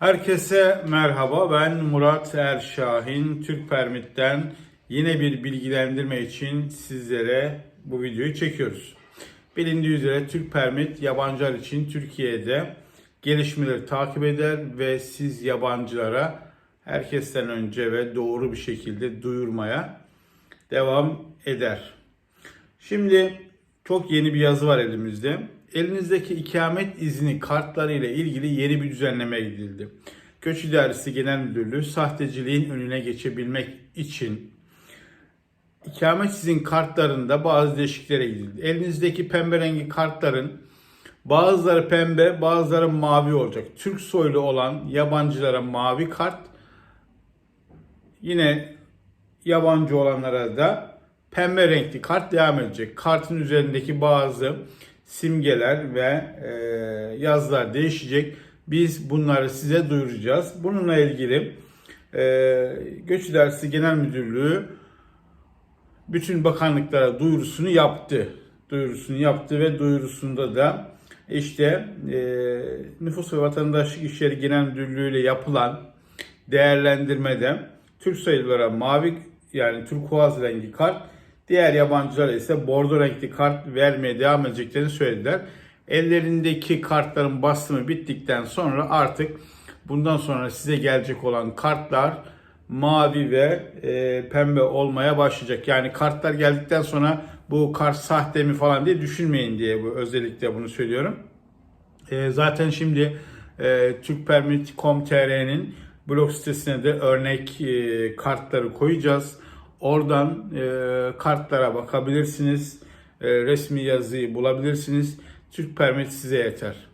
Herkese merhaba. Ben Murat Erşahin. Türk Permit'ten yine bir bilgilendirme için sizlere bu videoyu çekiyoruz. Bilindiği üzere Türk Permit yabancılar için Türkiye'de gelişmeleri takip eder ve siz yabancılara herkesten önce ve doğru bir şekilde duyurmaya devam eder. Şimdi çok yeni bir yazı var elimizde. Elinizdeki ikamet izni kartları ile ilgili yeni bir düzenleme gidildi. Göç İdaresi Genel Müdürlüğü sahteciliğin önüne geçebilmek için ikamet izin kartlarında bazı değişikliklere gidildi. Elinizdeki pembe rengi kartların bazıları pembe, bazıları mavi olacak. Türk soylu olan yabancılara mavi kart, yine yabancı olanlara da pembe renkli kart devam edecek. Kartın üzerindeki bazı simgeler ve e, yazılar değişecek. Biz bunları size duyuracağız. Bununla ilgili e, Göç İdaresi Genel Müdürlüğü bütün bakanlıklara duyurusunu yaptı. Duyurusunu yaptı ve duyurusunda da işte e, Nüfus ve Vatandaşlık İşleri Genel Müdürlüğü ile yapılan değerlendirmede Türk sayılara mavi yani turkuaz rengi kart, diğer yabancılara ise bordo renkli kart vermeye devam edeceklerini söylediler. Ellerindeki kartların basımı bittikten sonra artık bundan sonra size gelecek olan kartlar mavi ve e, pembe olmaya başlayacak. Yani kartlar geldikten sonra bu kart sahte mi falan diye düşünmeyin diye bu özellikle bunu söylüyorum. E, zaten şimdi e, Türkpermit.com.tr'nin blog sitesine de örnek e, kartları koyacağız. Oradan e, kartlara bakabilirsiniz. E, resmi yazıyı bulabilirsiniz. Türk Permit size yeter.